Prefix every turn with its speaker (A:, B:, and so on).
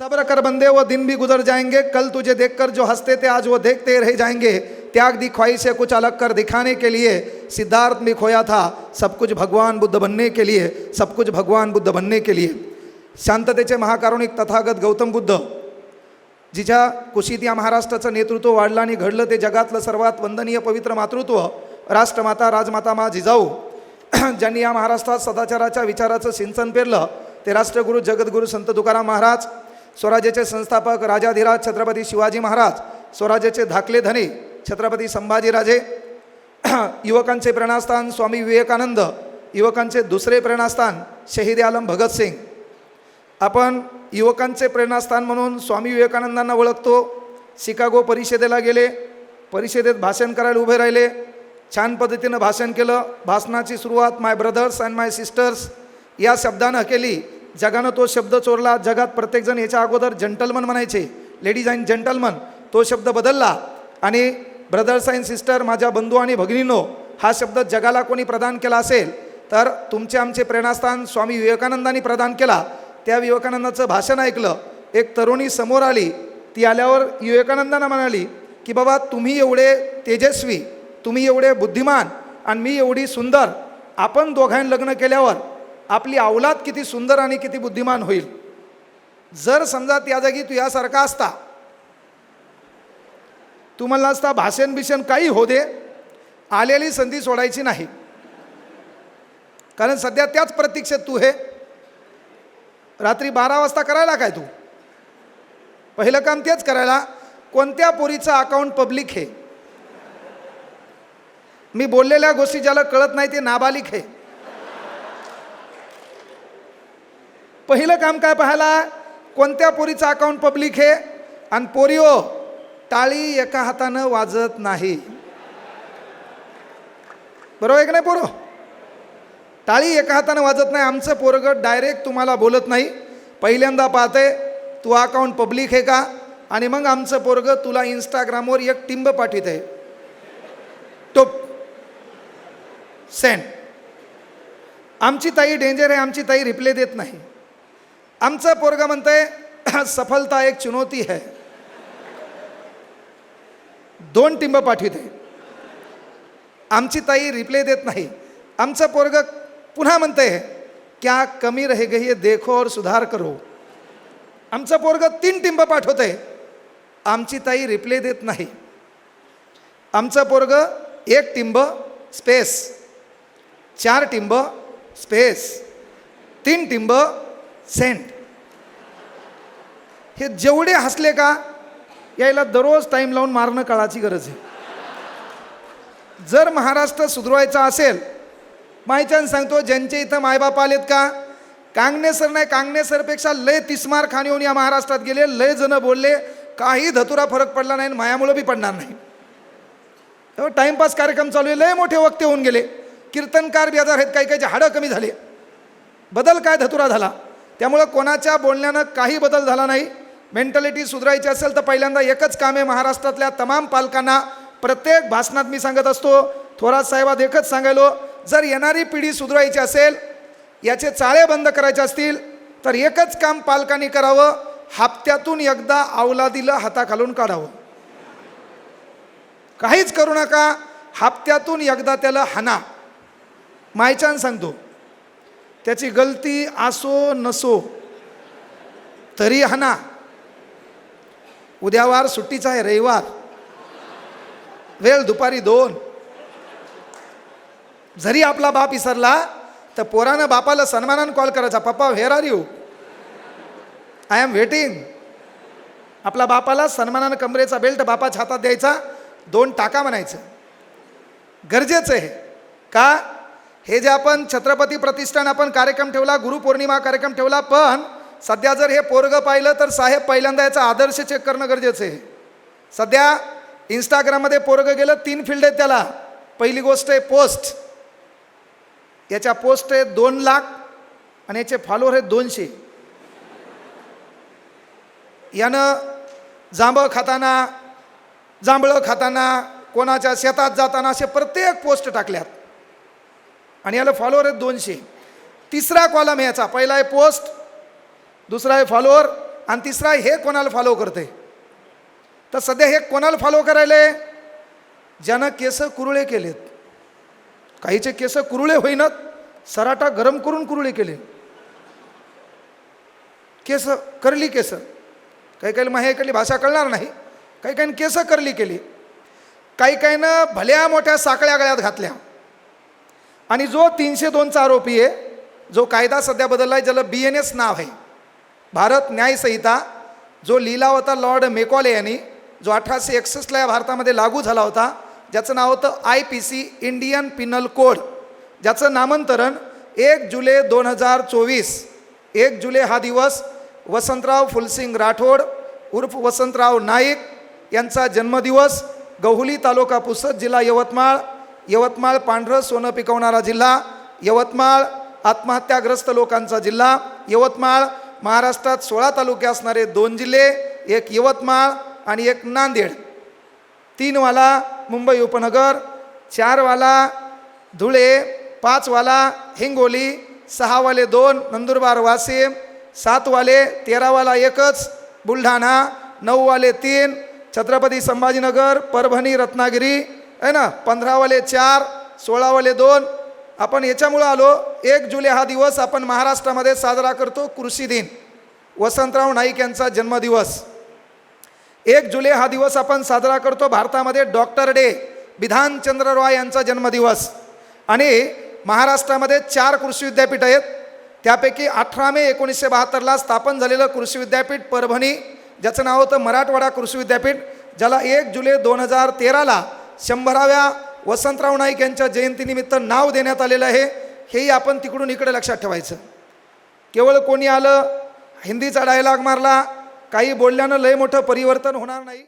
A: सब्र कर बंदे वो दिन भी गुजर जाएंगे। कल तुझे देखकर जो हंसते थे आज वो देखते रह जाएंगे। त्याग दी ख्वाहिशें कुछ अलग कर दिखाने के लिए। सिद्धार्थ भी खोया था सब कुछ भगवान बुद्ध बनने के लिए सब कुछ भगवान बुद्ध बनने के लिए। शांततेचे महाकारुणिक तथागत गौतम बुद्ध। जिच्या कुशीत या महाराष्ट्राचं नेतृत्व वाढलं आणि घडलं ते जगातलं सर्वात वंदनीय पवित्र मातृत्व राष्ट्रमाता राजमाता मा जिजाऊ. ज्यांनी या महाराष्ट्रात सदाचाराच्या विचाराचं सिंचन पेरलं ते राष्ट्रगुरू जगद्गुरू संत तुकाराम महाराज. स्वराज्याचे संस्थापक राजाधिराज छत्रपती शिवाजी महाराज स्वराज्याचे धाकले धने छत्रपती संभाजीराजे युवकांचे प्रेरणास्थान स्वामी विवेकानंद युवकांचे दुसरे प्रेरणास्थान शहीद आलम भगतसिंग आपण युवकांचे प्रेरणास्थान म्हणून स्वामी विवेकानंदांना ओळखतो. शिकागो परिषदेला गेले. परिषदेत भाषण करायला उभे राहिले. छान पद्धतीनं भाषण केलं. भाषणाची सुरुवात my brothers and my sisters या शब्दानं केली. जगानं तो शब्द चोरला. जगात प्रत्येकजण याच्या अगोदर जंटलमन म्हणायचे. लेडीज अँड जंटलमन तो शब्द बदलला. आणि ब्रदर्स अँड सिस्टर माझ्या बंधू आणि भगिनींनो हा शब्द जगाला कोणी प्रदान केला असेल तर तुमचे आमचे प्रेरणास्थान स्वामी विवेकानंदांनी प्रदान केला. त्या विवेकानंदाचं भाषण ऐकलं. एक तरुणी समोर आली. ती आल्यावर विवेकानंदांना म्हणाली की बाबा तुम्ही एवढे तेजस्वी तुम्ही एवढे बुद्धिमान आणि मी एवढी सुंदर आपण दोघांनी लग्न केल्यावर आपली अवलाद किती सुंदर आणि किती बुद्धिमान होईल. जर समजा त्या जागी तू यासारखा असता तू म्हणला असता भाषण बिषण काही हो दे आलेली संधी सोडायची नाही. कारण सध्या त्याच प्रतीक्षेत तू हे. रात्री बारा वाजता करायला काय तू? पहिलं काम तेच करायला कोणत्या पोरीचं अकाउंट पब्लिक हे? मी बोललेल्या गोष्टी ज्याला कळत नाही ते नाबालिक हे. पहिलं काम काय पाहायला कोणत्या पोरीचं अकाउंट पब्लिक हे? आणि पोरिओ टाळी एका हातानं वाजत नाही. बरोबर आहे का नाही पोरो? टाळी एका हातानं वाजत नाही. आमचं पोरगं डायरेक्ट तुम्हाला बोलत नाही. पहिल्यांदा पाहते तू अकाउंट पब्लिक आहे का? आणि मग आमचं पोरगं तुला इंस्टाग्रामवर एक टिंब पाठवित आहे टोप. सेंड आमची ताई डेंजर आहे आमची ताई रिप्ले देत नाही. आमचं पोरगा म्हणतंय सफलता एक चुनौती है. दोन टिंब पाठविते. आमची ताई रिप्ले देत नाही. आमचा पोरग पुन्हा म्हणतंय क्या कमी रह गई है देखो और सुधार करो. आमचा पोरग तीन टिंब पाठवतंय. आमची ताई रिप्ले देत नाही. आमचा पोरग एक टिंब स्पेस. चार टिंब स्पेस. तीन टिंब सेंट. हे जेवढे हसले का यायला दररोज टाईम लावून मारणं काळाची गरज आहे. जर महाराष्ट्र सुधरवायचा असेल माहिती सांगतो ज्यांचे इथं मायबाप आलेत का कांगणेसर नाही कांगणेसरपेक्षा लय तिस्मार खाण येऊन या महाराष्ट्रात गेले लय जण बोलले काही धतुरा फरक पडला नाही आणि मायामुळं बी पडणार नाही. तेव्हा टाईमपास कार्यक्रम चालू आहे लय मोठे वक्ते होऊन गेले. कीर्तनकार बी आजार आहेत काही काहीचे हाडं कमी झाले. बदल काय धतुरा झाला? त्यामुळं कोणाच्या बोलण्यानं काही बदल झाला नाही. मेंटॅलिटी सुधारायची असेल तर पहिल्यांदा एकच काम आहे महाराष्ट्रातल्या तमाम पालकांना. प्रत्येक भाषणात मी सांगत असतो थोरात साहेबात एकच सांगायलो जर येणारी पिढी सुधारायची असेल याचे चाळे बंद करायचे असतील तर एकच काम पालकांनी करावं हप्त्यातून एकदा अवलादीला हाताखालून काढावं. काहीच करू नका हप्त्यातून एकदा त्याला हाना. मायचान सांगतो त्याची गलती असो नसो तरी हाना. उद्या वार सुट्टीचा आहे रविवार. वेळ दुपारी दोन. जरी आपला बाप विसरला तर पोरानं बापाला सन्मानानं कॉल करायचा papa where are you I am waiting आपला बापाला सन्मानानं कमरेचा बेल्ट बापाच्या हातात द्यायचा दोन टाका म्हणायचं. गरजेचं आहे. का? हे जे आपण छत्रपती प्रतिष्ठान आपण कार्यक्रम ठेवला गुरुपौर्णिमा कार्यक्रम ठेवला पण सध्या जर हे पोरगं पाहिलं तर साहेब पहिल्यांदा याचा आदर्श चेक करणं गरजेचं आहे. सध्या इंस्टाग्राममध्ये पोरगं गेलं तीन फील्ड आहेत त्याला. पहिली गोष्ट आहे पोस्ट याच्या पोस्ट आहे दोन लाख आणि याचे फॉलोअर आहेत दोनशे. यानं जांभळं खाताना जांभळं खाताना कोणाच्या शेतात जाताना असे प्रत्येक पोस्ट टाकल्यात. आणि याला फॉलोअर आहेत दोनशे. तिसरा कॉलम याचा. पहिला आहे पोस्ट दुसरा आहे फॉलोअर आणि तिसरा हे कोणाला फॉलो करते? तर सध्या हे कोणाला फॉलो करायले? ज्यानं केस कुरुळे केलेत. काहीचे केस कुरुळे होईनात सराटा गरम करून कुरुळे केले. केस करली केस. काही काही मग हे भाषा कळणार नाही. काही काही केस करली केली. काही काहीनं भल्या मोठ्या साकळ्या गळ्यात घातल्या. आणि जो तीनशे दोनचा आरोपी आहे जो कायदा सध्या बदलला आहे ज्याला बी एन एस नाव आहे. भारत न्यायसंहिता जो लिहिला होता लॉर्ड मेकॉले यांनी जो अठराशे एकसष्टला या भारतामध्ये लागू झाला होता ज्याचं नाव होतं I P C Indian penal code ज्याचं नामांतरण एक जुलै दोन हजार चोवीस एक जुलै हा दिवस वसंतराव फुलसिंग राठोड उर्फ वसंतराव नाईक यांचा जन्मदिवस गहुली तालुका पुसद जिल्हा यवतमाळ यवतमाळ पांढरं सोनं पिकवणारा जिल्हा यवतमाळ आत्महत्याग्रस्त लोकांचा जिल्हा यवतमाळ महाराष्ट्रात सोळा तालुके असणारे दोन जिल्हे एक यवतमाळ आणि एक नांदेड. तीनवाला मुंबई उपनगर चारवाला धुळे पाचवाला हिंगोली सहावाले दोन नंदुरबार वाशिम सातवाले तेरावाला एकच बुलढाणा नऊवाले तीन छत्रपती संभाजीनगर परभणी रत्नागिरी आहे ना? पंधरावाले चार सोळावाले दोन आपण याच्यामुळं आलो. एक जुलै हा दिवस आपण महाराष्ट्रामध्ये साजरा करतो कृषी दिन. वसंतराव नाईक यांचा जन्मदिवस. एक जुलै हा दिवस आपण साजरा करतो भारतामध्ये डॉक्टर डे विधानचंद्र रॉय यांचा जन्मदिवस. आणि महाराष्ट्रामध्ये चार कृषी विद्यापीठ आहेत. त्यापैकी अठरा मे एकोणीसशे बहात्तरला स्थापन झालेलं कृषी विद्यापीठ परभणी ज्याचं नाव होतं मराठवाडा कृषी विद्यापीठ ज्याला एक जुलै दोन हजार तेराला शंभराव्या वसंतराव नाईक यांच्या जयंतीनिमित्त नाव देण्यात आलेलं आहे. हेही आपण तिकडून इकडे लक्षात ठेवायचं. केवळ कोणी आलं हिंदीचा डायलॉग मारला काही बोलल्यानं लय मोठं परिवर्तन होणार नाही.